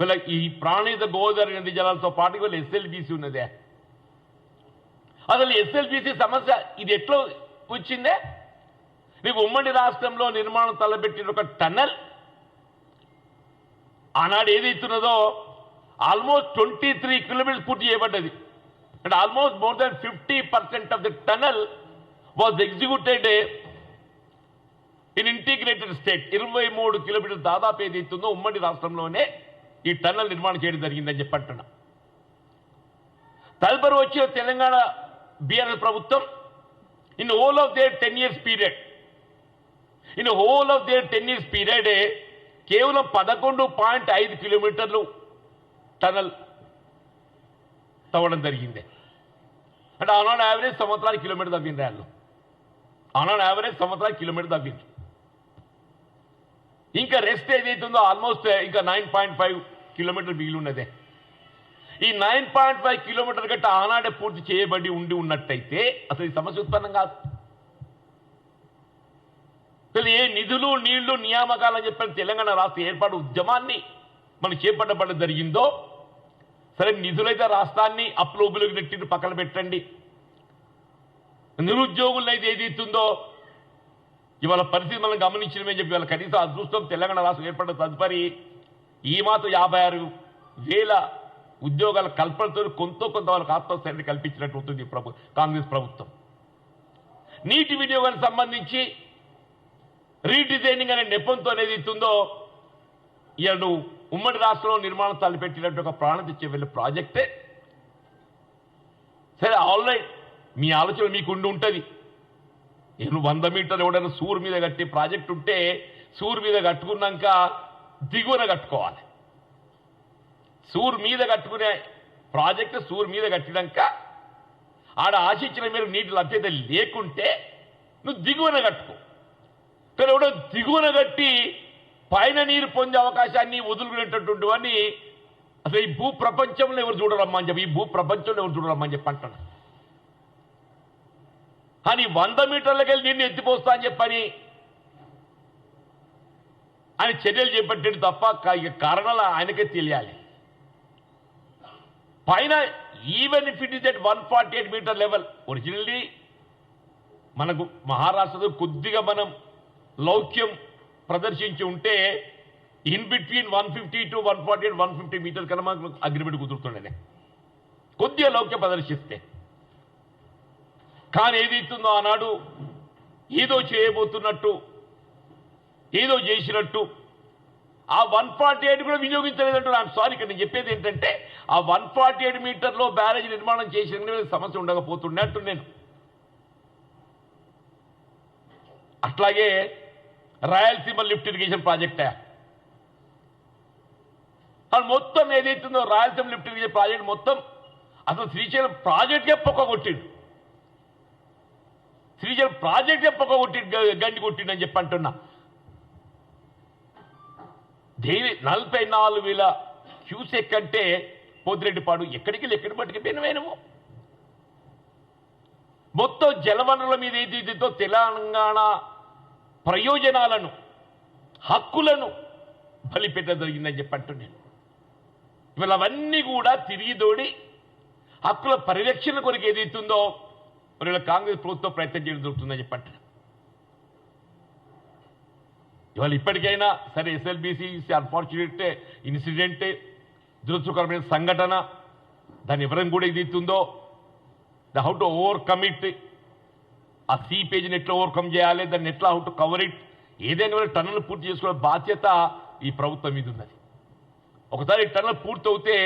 వీళ్ళ ఈ ప్రాణిత గోదావరి నది జలాలతో పాటు వీళ్ళ ఎస్ఎల్బిసి ఉన్నదే. అసలు ఎస్ఎల్బిసి సమస్య ఇది ఎట్లా వచ్చిందే? నీకు ఉమ్మడి రాష్ట్రంలో నిర్మాణం తలపెట్టిన ఒక టన్నెల్ ఆనాడు ఏదైతున్నదో ఆల్మోస్ట్ ట్వంటీ త్రీ కిలోమీటర్స్ పూర్తి చేయబడ్డది. And almost more than fifty percent of the tunnel was executed in integrated state. ఇరవై మూడు కిలోమీటర్స్ దాదాపు ఏదైతుందో ఉమ్మడి రాష్ట్రంలోనే ఈ టన్నల్ నిర్మాణం చేయడం జరిగిందని చెప్పి అంటున్నా. తదుపరి వచ్చిన తెలంగాణ బీఆర్ఎల్ ప్రభుత్వం in whole of their ten years period. In whole of their ten years period కేవలం పదకొండు పాయింట్ ఐదు కిలోమీటర్లు టనల్ తవ్వడం జరిగింది. అంటే ఆనాడు యావరేజ్ సంవత్సరానికి కిలోమీటర్ తవ్వింది వాళ్ళు? ఆనాడు యావరేజ్ సంవత్సరానికి కిలోమీటర్ తవ్వింది ఇంకా రెస్ట్ ఏదైతుందో ఆల్మోస్ట్ ఇంకా నైన్ పాయింట్ ఫైవ్ కిలోమీటర్ మిగిలి ఉన్నదే ఈ నైన్ పాయింట్ ఫైవ్ కిలోమీటర్ గట్ట ఆనాడే పూర్తి చేయబడి ఉండి ఉన్నట్టయితే అసలు ఈ సమస్య ఉత్పన్నం కాదు. అసలు ఏ నిధులు నీళ్ళు నియామకాలని చెప్పిన తెలంగాణ రాష్ట్ర ఏర్పాటు ఉద్యమాన్ని మనం చేపట్టబడ జరిగిందో సరే నిధులైతే రాష్ట్రాన్ని అప్లోబులకు నెట్టి పక్కన పెట్టండి. నిరుద్యోగులను అయితే ఏదైతుందో ఇవాళ పరిస్థితి మనం గమనించడమే చెప్పి ఇవాళ కనీసం అదృష్టం తెలంగాణ రాష్ట్రం ఏర్పడిన తదుపరి ఈ మాత్రం యాభై ఆరు వేల ఉద్యోగాల కల్పనతో కొంత కొంత వాళ్ళకి ఆత్మస్థైర్యం కల్పించినట్టు ఉంటుంది ప్రభు కాంగ్రెస్ ప్రభుత్వం. నీటి వినియోగానికి సంబంధించి రీడిజైనింగ్ అనే నెపంతో అనేది ఇస్తుందో ఇక ఉమ్మడి రాష్ట్రంలో నిర్మాణం తలపెట్టినట్టు ఒక ప్రాణం తెచ్చే వెళ్ళే ప్రాజెక్టే. సరే ఆల్రెడీ మీ ఆలోచన మీకు ఉండి ఉంటుంది. నేను వంద మీటర్లు ఎవడైనా సూర్ మీద కట్టే ప్రాజెక్ట్ ఉంటే సూర్ మీద కట్టుకున్నాక దిగువన కట్టుకోవాలి. సూర్ మీద కట్టుకునే ప్రాజెక్టు సూర్ మీద కట్టినాక ఆడ ఆశించిన మీరు నీటి లభ్యత లేకుంటే నువ్వు దిగువన కట్టుకో. కానీ ఎవడో దిగువన కట్టి పైన నీరు పొందే అవకాశాన్ని వదులుకునేటటువంటి వాడిని అసలు ఈ భూ ప్రపంచంలో ఎవరు చూడరమ్మని చెప్పి ఈ భూ ప్రపంచంలో ఎవరు చూడరమ్మని చెప్పి అంటాను కానీ వంద మీటర్లకెళ్ళి నీళ్ళు ఎత్తిపోస్తా అని చెప్పని ఆయన చర్యలు చేపట్టాడు తప్ప ఇక కారణాలు ఆయనకే తెలియాలి. పైన even if it is at one forty eight metre level originally మనకు మహారాష్ట్రలో కొద్దిగా మనం లౌక్యం ప్రదర్శించి ఉంటే in between one fifty to one forty eight one fifty metre కన్నా మనకు అగ్రిమెంట్ కుదురుతుండే కొద్దిగా లౌక్యం ప్రదర్శిస్తే. కానీ ఏదైతుందో ఆనాడు ఏదో చేయబోతున్నట్టు ఏదో చేసినట్టు. ఆ వన్ ఫార్టీ ఎయిట్ కూడా వినియోగించలేదంటూ ఐఎమ్ సారీ ఇక్కడ నేను చెప్పేది ఏంటంటే ఆ వన్ ఫార్టీ ఎయిట్ మీటర్లో బ్యారేజ్ నిర్మాణం చేసిన సమస్య ఉండకపోతుండే అంటు నేను అట్లాగే రాయలసీమ లిఫ్ట్ ఇరిగేషన్ ప్రాజెక్టే. అది మొత్తం ఏదైతుందో రాయలసీమ లిఫ్ట్ ఇరిగేషన్ ప్రాజెక్ట్ మొత్తం అసలు శ్రీశైలం ప్రాజెక్ట్కే పొక్క కొట్టిండు శ్రీశైలం ప్రాజెక్టే పొక్క కొట్టి గండి కొట్టిండని చెప్పి అంటున్నా. దేవి నలభై నాలుగు వేల క్యూసెక్ అంటే పోతిరెడ్డిపాడు ఎక్కడికి వెళ్ళి ఎక్కడి పట్టుకు పోయినవేనుము మొత్తం జలవనరుల మీద ఏదైతే తెలంగాణ ప్రయోజనాలను హక్కులను బలిపెట్టడం జరిగిందని నేను ఇవాళ అవన్నీ కూడా తిరిగి దోడి హక్కుల పరిరక్షణ కొరకు ఏదైతుందో మరి కాంగ్రెస్ ప్రభుత్వం ప్రయత్నం చేయడం జరుగుతుందని చెప్పట్టు ఇవాళ ఇప్పటికైనా సరే ఎస్ఎల్బిసి అన్ఫార్చునేట్ ఇన్సిడెంట్ దురదృష్టకరమైన సంఘటన. దాన్ని ఎవరం కూడా ఇది ఇస్తుందో the how to overcome it ఆ సీ పేజీని ఎట్లా ఓవర్కమ్ చేయాలి? దాన్ని ఎట్లా హౌ టు కవర్ ఇట్ ఏదైనా కూడా టన్నులు పూర్తి చేసుకునే బాధ్యత ఈ ప్రభుత్వం మీద ఉన్నది. ఒకసారి ఈ టన్నులు పూర్తి అవుతే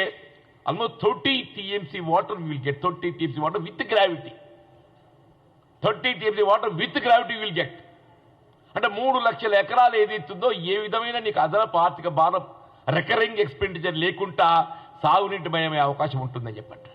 almost thirty TMC water will get thirty TMC water with gravity thirty TMC water with gravity will get అంటే మూడు లక్షల ఎకరాలు ఏదైతుందో ఏ విధమైన నీకు అదనపు ఆర్థిక భారం రికరింగ్ ఎక్స్పెండిచర్ లేకుండా సాగునీటి మయమే అవకాశం ఉంటుందని చెప్పండి